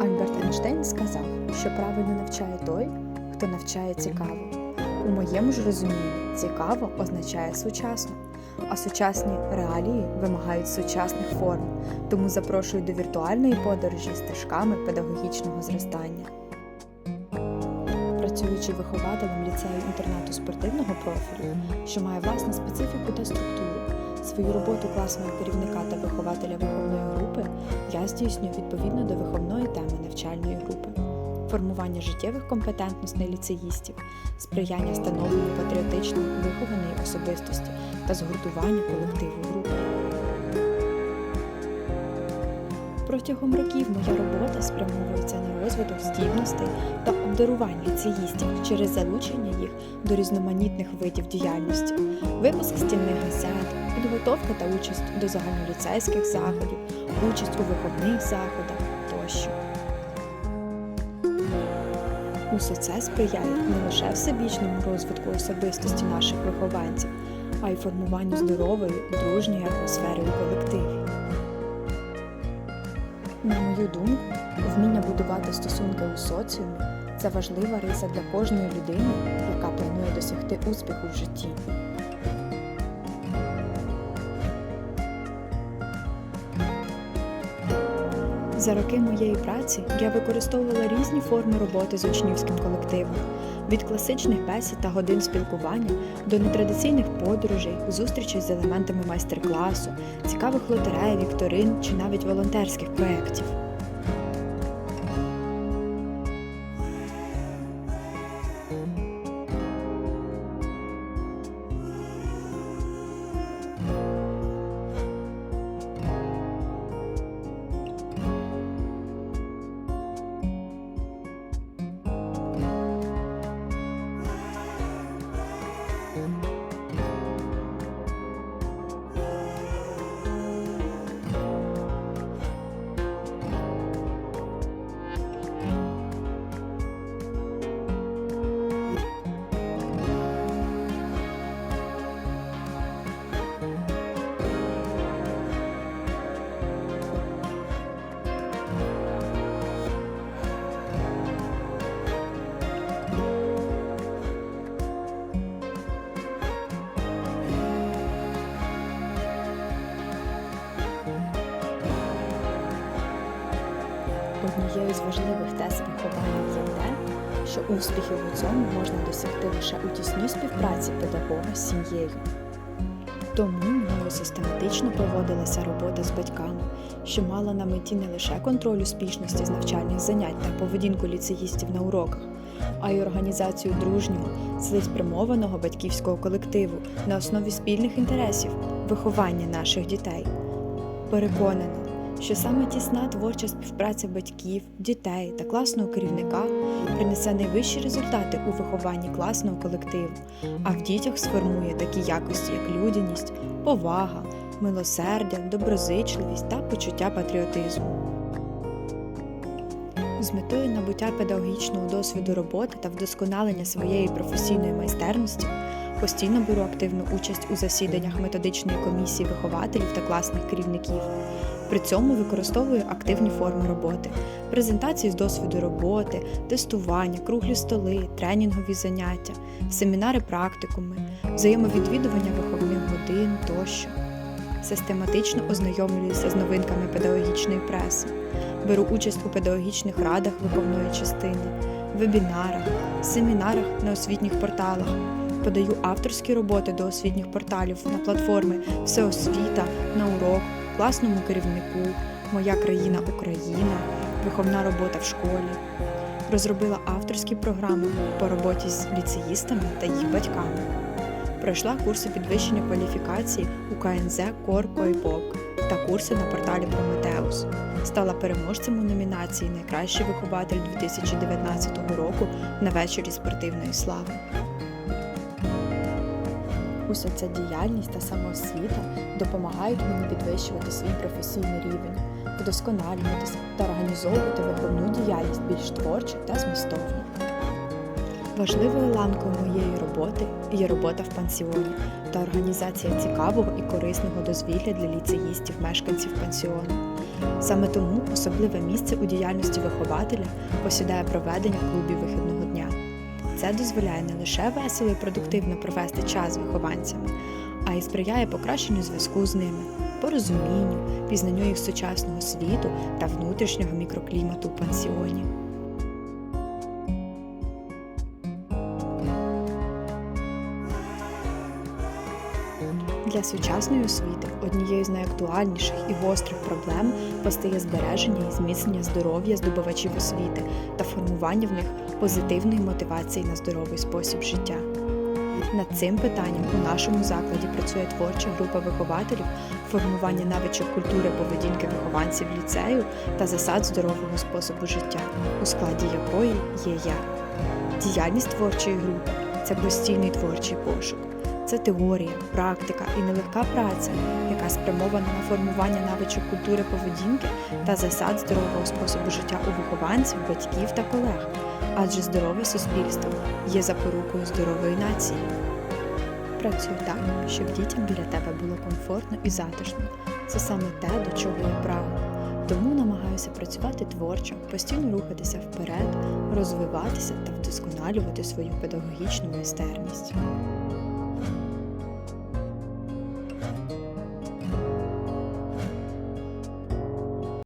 Альберт Ейнштейн сказав, що правильно навчає той, хто навчає цікаво. У моєму ж розумінні цікаво означає сучасно, а сучасні реалії вимагають сучасних форм, тому запрошую до віртуальної подорожі стежками педагогічного зростання. Працюючи вихователем ліцею інтернату спортивного профілю, що має власну специфіку та структуру, свою роботу класного керівника та вихователя виховної групи я здійснюю відповідно до виховної теми навчальної групи, формування життєвих компетентностей ліцеїстів, сприяння становленню патріотично вихованої особистості та згуртування колективу групи. Протягом років моя робота спрямовується на розвиток здібностей та обдарувань ліцеїстів через залучення їх до різноманітних видів діяльності, випуск стільних газет, підготовка та участь до загальноліцейських заходів, участь у виховних заходах тощо. Усе це сприяє не лише всебічному розвитку особистості наших вихованців, а й формуванню здорової, дружньої атмосфери у колективі. Мою думку, вміння будувати стосунки у соціумі це важлива риса для кожної людини, яка планує досягти успіху в житті. За роки моєї праці я використовувала різні форми роботи з учнівським колективом від класичних бесід та годин спілкування до нетрадиційних подорожей, зустрічей з елементами майстер-класу, цікавих лотерей, вікторин чи навіть волонтерських проєктів. Однією з важливих тез виховання є те, що успіхів у цьому можна досягти лише у тісній співпраці педагога з сім'єю. Тому мною систематично проводилася робота з батьками, що мала на меті не лише контроль успішності з навчальних занять та поведінку ліцеїстів на уроках, а й організацію дружнього, цілеспрямованого батьківського колективу на основі спільних інтересів виховання наших дітей. Переконана, що саме тісна творча співпраця батьків, дітей та класного керівника принесе найвищі результати у вихованні класного колективу, а в дітях сформує такі якості, як людяність, повага, милосердя, доброзичливість та почуття патріотизму. З метою набуття педагогічного досвіду роботи та вдосконалення своєї професійної майстерності постійно беру активну участь у засіданнях методичної комісії вихователів та класних керівників. При цьому використовую активні форми роботи, презентації з досвіду роботи, тестування, круглі столи, тренінгові заняття, семінари практикуми, взаємовідвідування виховних годин тощо. Систематично ознайомлююся з новинками педагогічної преси, беру участь у педагогічних радах виховної частини, вебінарах, семінарах на освітніх порталах, подаю авторські роботи до освітніх порталів на платформи Всеосвіта, на урок, класному керівнику, Моя країна Україна, виховна робота в школі. Розробила авторські програми по роботі з ліцеїстами та їх батьками. Пройшла курси підвищення кваліфікації у КНЗ Кор Койбок та курси на порталі Прометеус. Стала переможцем у номінації Найкращий вихователь 2019 року на вечорі спортивної слави. Уся ця діяльність та самоосвіта допомагають мені підвищувати свій професійний рівень, вдосконалюватися та організовувати виховну діяльність більш творчо та змістовно. Важливою ланкою моєї роботи є робота в пансіоні та організація цікавого і корисного дозвілля для ліцеїстів, мешканців пансіону. Саме тому особливе місце у діяльності вихователя посідає проведення клубів вихідного дня. Це дозволяє не лише весело і продуктивно провести час з вихованцями, а й сприяє покращенню зв'язку з ними, порозумінню, пізнанню їх сучасного світу та внутрішнього мікроклімату у пансіоні. Для сучасної освіти однією з найактуальніших і гострих проблем постає збереження і зміцнення здоров'я здобувачів освіти та формування в них позитивної мотивації на здоровий спосіб життя. Над цим питанням у нашому закладі працює творча група вихователів формування навичок культури поведінки вихованців ліцею та засад здорового способу життя, у складі якої є я. Діяльність творчої групи це постійний творчий пошук. Це теорія, практика і нелегка праця, яка спрямована на формування навичок культури поведінки та засад здорового способу життя у вихованців, батьків та колег. Адже здорове суспільство є запорукою здорової нації. Працюю так, щоб дітям біля тебе було комфортно і затишно. Це саме те, до чого я прагну. Тому намагаюся працювати творчо, постійно рухатися вперед, розвиватися та вдосконалювати свою педагогічну майстерність.